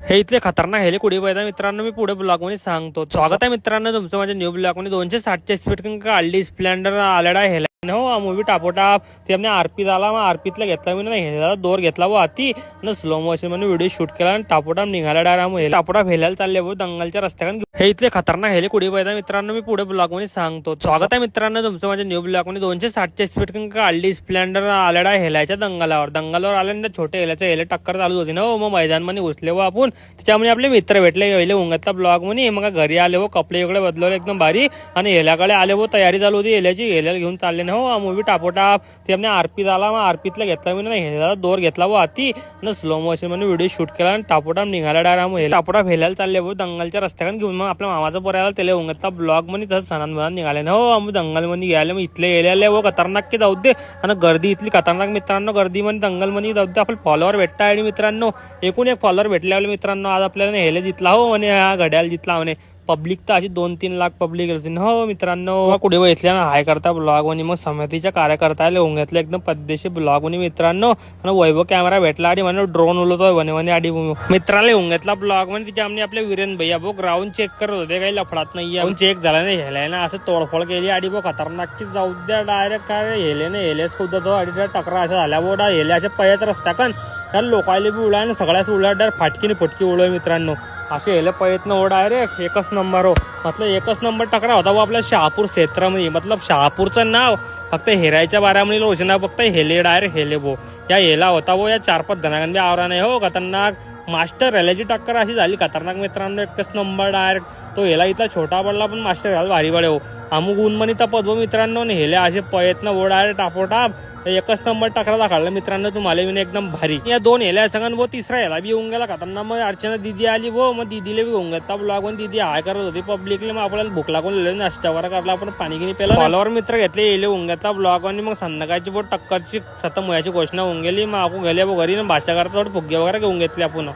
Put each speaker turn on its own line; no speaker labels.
हे इथले खतरनाक हेले कुठे पाहिजे मित्रांनो मी पुढे ब्लॉगमध्ये सांगतो. स्वागत आहे मित्रांनो तुमचं माझ्या न्यू ब्लॉगमध्ये दोनशे साठच्या स्पीड काढली स्प्लेंडर आलेला हेला हो मूवी टापोटाप ते आपल्या आरपी झाला मग आरपीतला घेतला मी नाही हे दोर घेतला व हाती आणि स्लो मोशनमध्ये व्हिडिओ शूट केला आणि टापोटाप निघाला डायरा टापोटाप हेलायला चालले भाऊ दंगलच्या रस्त्याकडे हे इथले खतरनाक हेले कुठे पाहिजे मित्रांनो मी पुढे ब्लॉगमध्ये सांगतो स्वागत आहे मित्रांनो तुमचं माझ्या न्यू ब्लॉगमध्ये दोनशे साठच्या स्पीड काढली स्प्लेंडर आलेडा हेलायच्या दंगलावर दंगलावर आल्यानंतर छोटे हेल्याचं हेले टक्कर चालू होती ना हो मग मैदानमध्ये घुसले व आपण त्याच्यामध्ये आपले मित्र भेटले हेले उंगतला ब्लॉगमध्ये मग घरी आले व कपडे वगैरे बदलवले एकदम भारी आणि हेल्याकडे आले व तयारी चालू होती हेल्याची हेल्याला घेऊन चालले ना हो मूवी टापोटाप. ते आपण आरपी झाला मग आरपीतला घेतला मी नाही हेला दोर घेतला व हाती ना स्लो मोशनमध्ये व्हिडिओ शूट केला आणि टापोटाप निघाला डायरा मग हे. टापोटाप हेल्याला चालले भाऊ दंगलच्या रस्त्याकडे घेऊन मग आपल्या मामाचा पोरायला त्याला उंगतला ब्लॉगमध्ये तसं सणान निघाले ना हो आम्ही दंगलमध्ये गेले मग इथले गेले व खतरनाक की जाऊ दे. आणि गर्दी इथली खतरनाक मित्रांनो गर्दी मध्ये दंगलमध्ये जाऊ दे. आपण फॉलोअर भेटता आणि मित्रांनो. एकूण एक फॉलोअर भेटले मित्रांनो आज आपल्याला हेले जितला हो म्हणे हा घड्याल जितला म्हणे. पब्लिक तर अशी दोन तीन लाख पब्लिक होती. हो मित्रांनो. कुठे बसल्या ना हाय करता ब्लॉग आणि मग समितीच्या कार्यकर्त्याला उंगतले एकदम पद्धतशीर ब्लॉग म्हणे मित्रांनो आणि वैभव कॅमेरा भेटला आणि म्हणे ड्रोन उलवतोय म्हणे म्हणे आडी मित्राला उंगतला ब्लॉग म्हणजे तिच्या आम्ही आपले वीरेन भैया भाऊ ग्राउंड चेक करत होते काही लफडात नाही चेक झाला नाही हेलाय ना असं तोडफोड केली. आडी बो खतरनाक की जाऊ द्या डायरेक्ट काय हेले ना हेलेच कुदतो आडी टकरा असं झाल्या. बोडा हेले असे पयत रस्त्या पण त्या लोकायला बी उडा ना सगळ्याच उलाडणार फाटकीने फटकी उडोय मित्रांनो. असे हेले प्रयत्न हो डायरेक्ट एकच नंबर हो. मतलब एकच नंबर टकरा होता वो आपल्या शहापूर क्षेत्रामध्ये. मतलब शहापूरचं नाव फक्त हेरायच्या बारामध्ये रोजना फक्त हेले डायरेक्ट हेले भो या हेला होता वो या चार पाच जणांनी बी आवरा नाही हो. खतरनाक मास्टर रेल्याची टक्कर अशी झाली. खतरनाक मित्रांनो एकच नंबर डायरेक्ट तो हेला इथला छोटा पडला पण मास्टर झाला भारी बडे हो. अमुक उनमनी तपत भो मित्रांनो हेले असे प्रयत्न ओढाले टापोटाप. एकच नंबर टकरा दाखवला मित्रांनो तुम्हाला मी एकदम भारी. या दोन हेल्या संगन वो तिसरा हेला बी होऊन गेला खतरनाक मग अर्चना दिदी आली वो मग दिदीला बी होऊन घेतला लागून दिदी हाय करत होती पब्लिकली मग आपल्याला भूक लागून लिहिले नाश्ता वगैरे करला. आपण पाणी गिनी पेला फॉलोवर मित्र घेतले येले होऊन घेतला ब्लॉग आणि मग संध्याकाळची बोट टक्करची सतम मुयाची घोषणा होऊन गेली. मग आपण गेले घरी ना भाषा करता थोडं फुगे वगैरे घेऊन घेतले आपण.